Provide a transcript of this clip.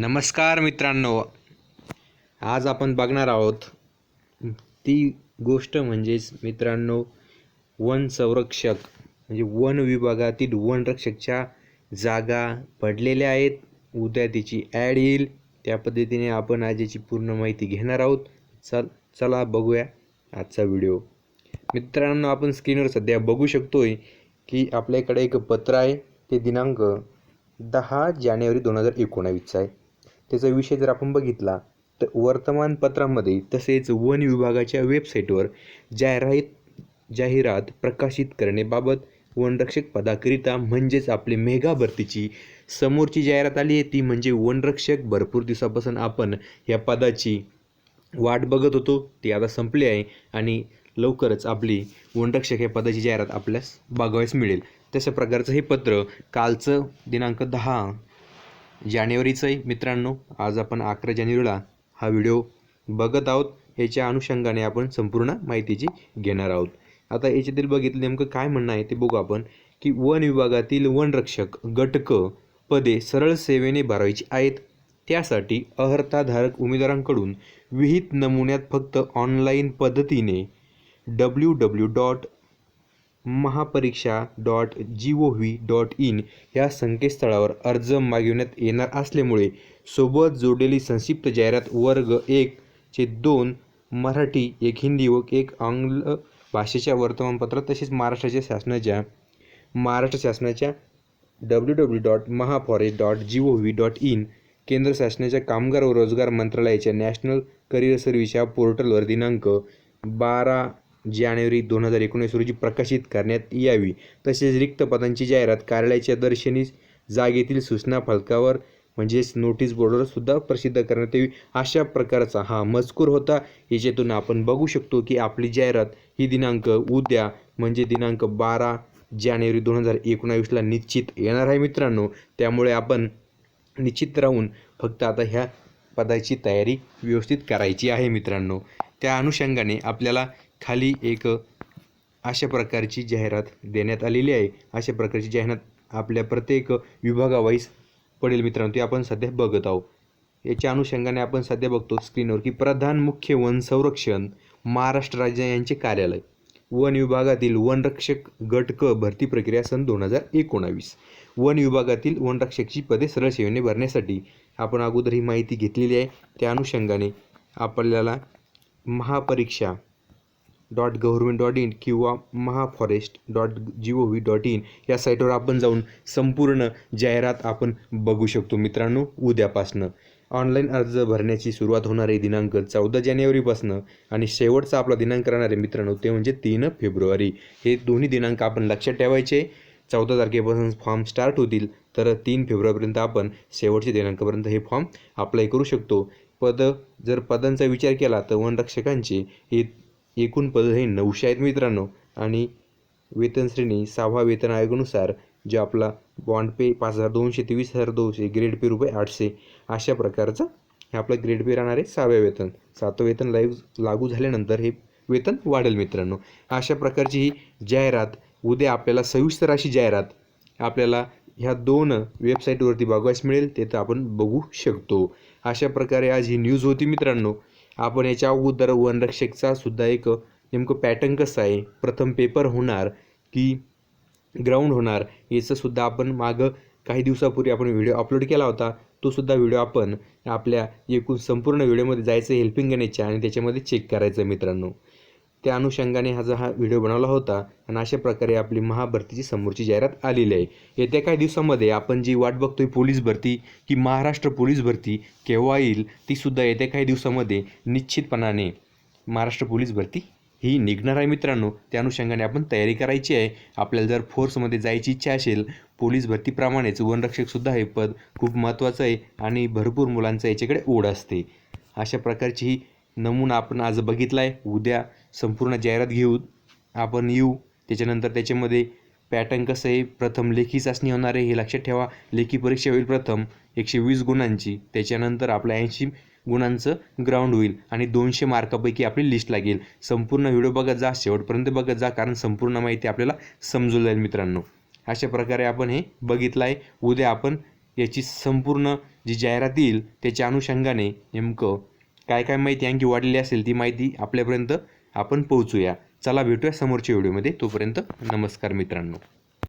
नमस्कार मित्रांनो. आज आपण बघणार आहोत ती गोष्ट म्हणजेच मित्रांनो वन संरक्षक म्हणजे वन विभागातील वनरक्षकच्या जागा पडलेल्या आहेत. उद्या तिची ॲड येईल. त्या पद्धतीने आपण आज याची पूर्ण माहिती घेणार आहोत. चल चला बघूया आजचा व्हिडिओ. मित्रांनो आपण स्क्रीनवर सध्या बघू शकतोय की आपल्याकडे एक पत्र आहे. ते दिनांक दहा जानेवारी दोन हजार एकोणावीसचा आहे. त्याचा विषय जर आपण बघितला तर वर्तमानपत्रामध्ये तसेच वन विभागाच्या वेबसाईटवर जाहिरात जाहिरात प्रकाशित करण्याबाबत वनरक्षक पदाकरिता म्हणजेच आपली मेगा भरतीची समोरची जाहिरात आली आहे ती म्हणजे वनरक्षक भरपूर दिवसापासून आपण या पदाची वाट बघत होतो ती आता संपली आहे आणि लवकरच आपली वनरक्षक या पदाची जाहिरात आपल्यास बघावयास मिळेल. तशा प्रकारचं हे पत्र कालचं दिनांक दहा जानेवारीचं आहे मित्रांनो आज आपण अकरा जानेवारीला हा व्हिडिओ बघत आहोत. याच्या अनुषंगाने आपण संपूर्ण माहितीची घेणार आहोत. आता याच्यातील बघितलं नेमकं काय म्हणणं आहे ते बघू आपण की वन विभागातील वनरक्षक गटक पदे सरळ सेवेने भरायची आहेत. त्यासाठी अर्हताधारक उमेदवारांकडून विहित नमुन्यात फक्त ऑनलाईन पद्धतीने W W dot Mahapariksha dot G O V dot in या संकेतस्थळावर अर्ज मागविण्यात येणार असल्यामुळे सोबत जोडलेली संक्षिप्त जाहिरात वर्ग एक चे दोन मराठी एक हिंदी व एक आंग्ल भाषेच्या वर्तमानपत्रात तसेच महाराष्ट्राच्या शासनाच्या महाराष्ट्र शासनाच्या W W dot Mahaforest dot G O V dot in केंद्र शासनाच्या कामगार व रोजगार मंत्रालयाच्या नॅशनल करिअर सर्व्हिस या पोर्टलवर दिनांक बारा जानेवारी दोन हजार एकोणीस रोजी प्रकाशित करण्यात यावी. तसेच रिक्त पदांची जाहिरात कार्यालयाच्या दर्शनी जागेतील सूचना फलकावर म्हणजेच नोटीस बोर्डवर सुद्धा प्रसिद्ध करण्यात यावी. अशा प्रकारचा हा मजकूर होता. याच्यातून आपण बघू शकतो की आपली जाहिरात ही दिनांक उद्या म्हणजे दिनांक बारा जानेवारी दोन हजार एकोणावीसला निश्चित येणार आहे मित्रांनो. त्यामुळे आपण निश्चित राहून फक्त आता ह्या पदाची तयारी व्यवस्थित करायची आहे मित्रांनो. त्या अनुषंगाने आपल्याला खाली एक अशा प्रकारची जाहिरात देण्यात आलेली आहे. अशा प्रकारची जाहिरात आपल्या प्रत्येक विभागावाईज पडेल मित्रांनो. ते आपण सध्या बघत आहोत. याच्या अनुषंगाने आपण सध्या बघतो स्क्रीनवर की प्रधान मुख्य वन संरक्षण महाराष्ट्र राज्य यांचे कार्यालय. वन विभागातील वनरक्षक गट क भरती प्रक्रिया सन दोन हजार एकोणावीस. वन विभागातील वनरक्षकची पदे सरळ सेवेने भरण्यासाठी आपण अगोदर ही माहिती घेतलेली आहे. त्या अनुषंगाने आपल्याला Mahapariksha dot government dot in किंवा Mahaforest dot G O V dot in या साईटवर आपण जाऊन संपूर्ण जाहिरात आपण बघू शकतो मित्रांनो उद्यापासनं. ऑनलाईन अर्ज भरण्याची सुरुवात होणार आहे दिनांक चौदा जानेवारीपासनं आणि शेवटचा आपला दिनांक राहणार आहे मित्रांनो ते म्हणजे तीन फेब्रुवारी. हे दोन्ही दिनांक आपण लक्षात ठेवायचे. चौदा तारखेपासून फॉर्म स्टार्ट होतील तर तीन फेब्रुवारीपर्यंत आपण शेवटच्या दिनांकापर्यंत हे फॉर्म अप्लाय करू शकतो. पद जर पदांचा विचार केला तर वनरक्षकांचे हे एकूण पद हे नऊशे आहेत मित्रांनो. आणि वेतन श्रेणी सहावा वेतन आयोगानुसार जे आपला बॉन्ड पे पाच हजार दोनशे तेवीस हजार दोनशे ग्रेड पे रुपये आठशे अशा प्रकारचं हे आपलं ग्रेड पे राहणार आहे सहाव्या वेतन. सातवं वेतन लाईव्ह लागू झाल्यानंतर हे वेतन वाढेल मित्रांनो. अशा प्रकारची ही जाहिरात उद्या आपल्याला सविस्तर अशी जाहिरात आपल्याला ह्या दोन वेबसाईटवरती बघायला मिळेल ते तर आपण बघू शकतो. अशा प्रकारे आज ही न्यूज होती मित्रांनो. आपण याच्या अगोदर वनरक्षकचा सुद्धा एक नेमकं पॅटर्न कसं आहे? प्रथम पेपर होणार की ग्राउंड होणार? याचंसुद्धा आपण मागं काही दिवसापूर्वी आपण व्हिडिओ अपलोड केला होता. तो सुद्धा व्हिडिओ आपण आपल्या एकूण संपूर्ण व्हिडिओमध्ये जायचं हेल्पिंग घेण्याच्या आणि त्याच्यामध्ये चेक करायचं मित्रांनो. त्या अनुषंगाने हा हा व्हिडिओ बनवला होता आणि अशा प्रकारे आपली महाभरतीची समोरची जाहिरात आलेली आहे. येत्या काही दिवसामध्ये आपण जी वाट बघतोय पोलीस भरती की महाराष्ट्र पोलीस भरती केव्हा येईल तीसुद्धा येत्या काही दिवसामध्ये निश्चितपणाने महाराष्ट्र पोलीस भरती ही निघणार आहे मित्रांनो. त्या अनुषंगाने आपण तयारी करायची आहे. आपल्याला जर फोर्समध्ये जायची इच्छा असेल पोलीस भरतीप्रमाणेच वनरक्षकसुद्धा हे पद खूप महत्त्वाचं आहे आणि भरपूर मुलांचं याच्याकडे ओढ असते. अशा प्रकारची ही नमुना आपण आज बघितला आहे उद्या संपूर्ण जाहिरात घेऊ आपण येऊ. त्याच्यानंतर त्याच्यामध्ये पॅटर्न कसं आहे? प्रथम लेखी चाचणी होणार आहे हे लक्षात ठेवा. लेखी परीक्षा होईल प्रथम एकशे वीस गुणांची. त्याच्यानंतर आपल्या ऐंशी गुणांचं ग्राउंड होईल आणि दोनशे मार्कापैकी आपली लिस्ट लागेल. संपूर्ण व्हिडिओ बघत जा शेवटपर्यंत बघत जा कारण संपूर्ण माहिती आपल्याला समजून जाईल मित्रांनो. अशा प्रकारे आपण हे बघितलं आहे उद्या आपण याची संपूर्ण जी जाहिरात येईल त्याच्या अनुषंगाने नेमकं काय काय माहिती आणखी वाढलेली असेल ती माहिती आपल्यापर्यंत आपण पोहोचूया. चला भेटूया समोरच्या व्हिडिओमध्ये. तोपर्यंत नमस्कार मित्रांनो.